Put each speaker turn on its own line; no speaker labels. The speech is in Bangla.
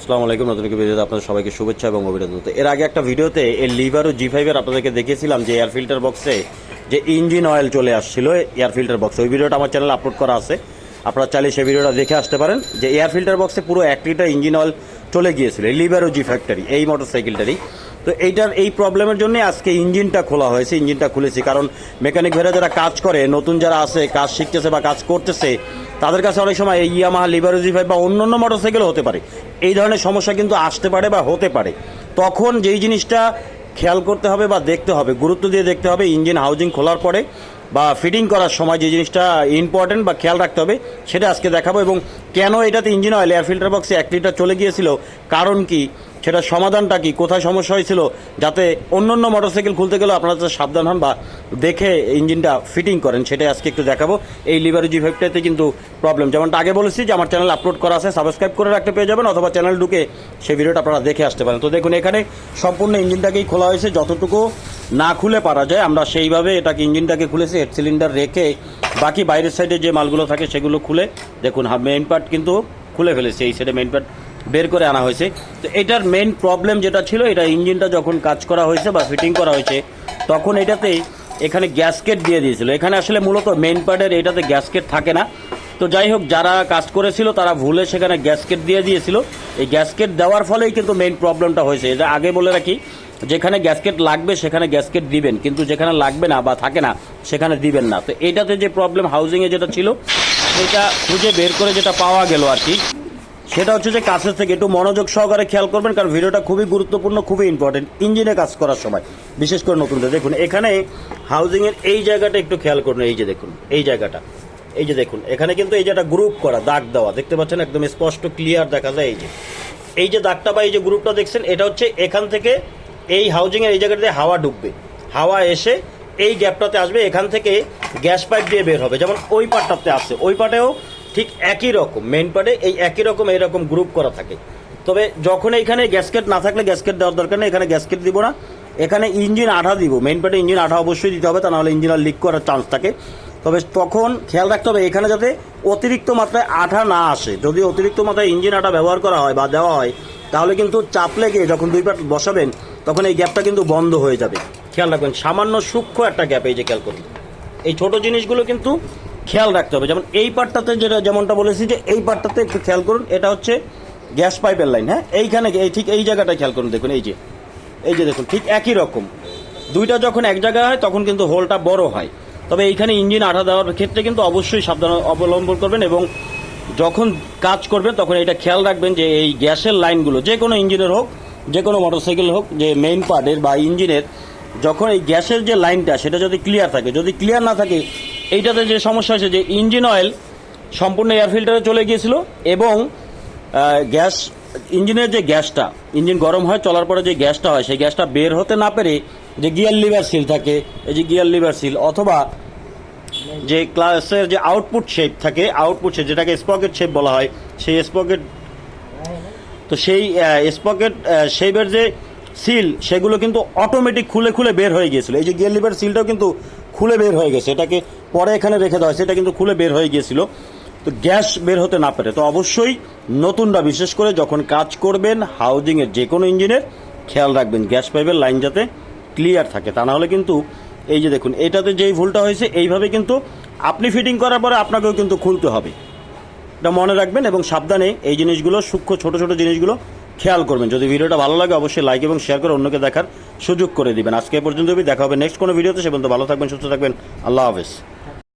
আসসালামু আলাইকুম, নতুন একটি ভিডিওতে আপনাদের সবাইকে শুভেচ্ছা এবং অভিনন্দন। এর আগে একটা ভিডিওতে এই লিভার ও জি ফাইভের আপনাদেরকে দেখিয়েছিলাম যে এয়ার ফিল্টার বক্সে যে ইঞ্জিন অয়েল চলে আসছিল এয়ার ফিল্টার বক্সে ওই ভিডিওটা আমার চ্যানেলে আপলোড করা আছে। আপনারা চাইলে সেই ভিডিওটা দেখে আসতে পারেন যে এয়ার ফিল্টার বক্সে পুরো এক লিটার ইঞ্জিন অয়েল চলে গিয়েছিল, এই লিভার ও জি ফ্যাক্টরি এই মোটরসাইকেলটারই তো এইটার এই প্রবলেমের জন্য আজকে ইঞ্জিনটা খোলা হয়েছে ইঞ্জিনটা খুলেছি। কারণ মেকানিক ভাইরা যারা কাজ করে, নতুন যারা আছে, কাজ শিখতেছে বা কাজ করতেছে তাদের কাছে অনেক সময় এই ইয়ামাহা লিভারোজি ফাইভ বা অন্য অন্য মোটরসাইকেল হতে পারে। এই ধরনের সমস্যা কিন্তু আসতে পারে বা হতে পারে। তখন যেই জিনিসটা খেয়াল করতে হবে বা দেখতে হবে, গুরুত্ব দিয়ে দেখতে হবে, ইঞ্জিন হাউজিং খোলার পরে বা ফিটিং করার সময় যে জিনিসটা ইম্পর্টেন্ট বা খেয়াল রাখতে হবে, সেটা আজকে দেখাবো। এবং কেন এটাতে ইঞ্জিন অয়েল এয়ার ফিল্টার বক্সে এক লিটার চলে গিয়েছিল, কারণ কি? সেটার সমাধানটা কি? কোথায় সমস্যা হয়েছিল? যাতে অন্য অন্য মোটরসাইকেল খুলতে গেলেও আপনারা যাতে সাবধান হন বা দেখে ইঞ্জিনটা ফিটিং করেন, সেটাই আজকে একটু দেখাবো। এই লিভারেজি ফাইভটাতে কিন্তু প্রবলেম যেমনটা আগে বলেছি যে, আমার চ্যানেল আপলোড করা আছে সাবস্ক্রাইব করে রাখতে পেয়ে যাবেন, অথবা চ্যানেল ঢুকে সেই ভিডিওটা আপনারা দেখে আসতে পারেন। তো দেখুন, এখানে সম্পূর্ণ ইঞ্জিনটাকেই খোলা হয়েছে। যতটুকু না খুলে পারা যায়, আমরা সেইভাবে এটাকে, ইঞ্জিনটাকে খুলেছি হেড সিলিন্ডার রেখে বাকি বাইরের সাইডে যে মালগুলো থাকে, সেগুলো খুলে, দেখুন মেইন পার্ট কিন্তু খুলে ফেলেছে। এই সাইডে মেইন পার্ট বের করে আনা হয়েছে। তো এটার মেইন প্রবলেম যেটা ছিল, এটা ইঞ্জিনটা যখন কাজ করা হয়েছে বা ফিটিং করা হয়েছে, তখন এটাতে এখানে গ্যাসকেট দিয়ে দিয়েছিল। এখানে আসলে মূলত মেইন পার্টের এটাতে গ্যাসকেট থাকে না। তো যাই হোক, যারা কাজ করেছিল, তারা ভুলে সেখানে গ্যাসকেট দিয়ে দিয়েছিল। এই গ্যাসকেট দেওয়ার ফলেই কিন্তু মেইন প্রবলেমটা হয়েছে। এটা আগে বলে রাখি, যেখানে গ্যাসকেট লাগবে, সেখানে গ্যাসকেট দিবেন। কিন্তু যেখানে লাগবে না বা থাকে না, সেখানে দিবেন না। তো এটাতে যে প্রবলেম হাউজিংয়ে যেটা ছিল, সেটা খুঁজে বের করে যেটা পাওয়া গেল আর কি। সেটা হচ্ছে যে কাছের থেকে একটু মনোযোগ সহকারে খেয়াল করবেন, কারণ ভিডিওটা খুবই গুরুত্বপূর্ণ, খুবই ইম্পর্টেন্ট ইঞ্জিনে কাজ করার সময়। বিশেষ করে নতুনদের। দেখুন, এখানে হাউজিংয়ের এই জায়গাটা একটু খেয়াল করুন, এই যে দেখুন, এই জায়গাটা, এই যে দেখুন, এখানে কিন্তু এই যেটা গ্রুপ করা, দাগ দেওয়া, দেখতে পাচ্ছেন একদম স্পষ্ট ক্লিয়ার দেখা যায় এই যে। এই যে দাগটা বা এই যে গ্রুপটা দেখছেন, এটা হচ্ছে এখান থেকে এই হাউজিংয়ের এই জায়গাটাতে হাওয়া ঢুকবে। হাওয়া এসে এই গ্যাপটাতে আসবে, এখান থেকে গ্যাস পাইপ দিয়ে বের হবে। যেমন ওই পার্টটাতে আসছে, ওই পার্টেও ঠিক একই রকম মেন পার্টে এই একই রকম এইরকম গ্রুপ করা থাকে। তবে যখন এখানে গ্যাসকেট না থাকলে গ্যাসকেট দেওয়ার দরকার নেই, এখানে গ্যাসকেট দিব না। এখানে ইঞ্জিন আঠা দিব মেন পার্টে ইঞ্জিন আঠা অবশ্যই দিতে হবে, তা নাহলে ইঞ্জিন আর লিক করার চান্স থাকে। তবে তখন খেয়াল রাখতে হবে, এখানে যাতে অতিরিক্ত মাত্রায় আঠা না আসে। যদি অতিরিক্ত মাত্রায় ইঞ্জিন আঠা ব্যবহার করা হয় বা দেওয়া হয়, তাহলে কিন্তু চাপ লেগে যখন দুই পার্ট বসাবেন, তখন এই গ্যাপটা কিন্তু বন্ধ হয়ে যাবে। খেয়াল রাখবেন, সামান্য সূক্ষ্ম একটা গ্যাপ এই যে খেয়াল করুন। এই ছোট জিনিসগুলো কিন্তু খেয়াল রাখতে হবে। যেমন এই পার্টটাতে যেটা যেমনটা বলেছি যে এই পার্টটাতে একটু খেয়াল করুন, এটা হচ্ছে গ্যাস পাইপের লাইন হ্যাঁ? এইখানে এই ঠিক এই জায়গাটা খেয়াল করুন, দেখুন, এই যে এই যে দেখুন, ঠিক একই রকম। দুইটা যখন এক জায়গায় হয়, তখন কিন্তু হোলটা বড় হয়। তবে এইখানে ইঞ্জিন আঠা দেওয়ার ক্ষেত্রে কিন্তু অবশ্যই সাবধান অবলম্বন করবেন এবং যখন কাজ করবেন তখন এটা খেয়াল রাখবেন যে এই গ্যাসের লাইনগুলো, যে কোনো ইঞ্জিনের হোক, যে কোনো মোটরসাইকেল হোক, যে মেইন পার্টের বা ইঞ্জিনের, যখন এই গ্যাসের যে লাইনটা, সেটা যদি ক্লিয়ার থাকে, যদি ক্লিয়ার না থাকে এইটাতে যে সমস্যা হয়েছে যে ইঞ্জিন অয়েল সম্পূর্ণ এয়ার ফিল্টারে চলে গিয়েছিল এবং গ্যাস, ইঞ্জিনের যে গ্যাসটা, ইঞ্জিন গরম হয়, চলার পরে যে গ্যাসটা হয়, সেই গ্যাসটা বের হতে না পেরে যে গিয়ার লিভার সিল থাকে, এই যে গিয়ার লিভার সিল অথবা যে ক্লাসের যে আউটপুট শেপ থাকে আউটপুট শেপ যেটাকে স্পকেট শেপ বলা হয়, সেই স্পকেট তো সেই স্পকেট শেপের যে সিল সেগুলো কিন্তু অটোমেটিক খুলে খুলে বের হয়ে গিয়েছিল। এই যে গিয়ার লিভার সিলটাও কিন্তু খুলে বের হয়ে গেছে। এটাকে পরে এখানে রেখে দেওয়া হয়েছে। এটা কিন্তু খুলে বের হয়ে গিয়েছিল। তো গ্যাস বের হতে না পারে। তো অবশ্যই নতুনরা, বিশেষ করে যখন কাজ করবেন হাউজিংয়ের যে কোনো ইঞ্জিনের, খেয়াল রাখবেন গ্যাস পাইপের লাইন যাতে ক্লিয়ার থাকে। তা না হলে কিন্তু এই যে দেখুন, এটাতে যেই ভুলটা হয়েছে, এইভাবে কিন্তু আপনি ফিটিং করার পরে আপনাকেও কিন্তু খুলতে হবে। এটা মনে রাখবেন এবং সাবধানে এই জিনিসগুলো, সূক্ষ্ম ছোট ছোট জিনিসগুলো খেয়াল করবেন। যদি ভিডিওটা ভালো লাগে, অবশ্যই লাইক এবং শেয়ার করে অন্যকে দেখার সুযোগ করে দিবেন। আজকে পর্যন্ত দেখা হবে নেক্সট কোনো ভিডিওতে। সে পর্যন্ত ভালো থাকবেন, সুস্থ থাকবেন। আল্লাহ হাফেজ।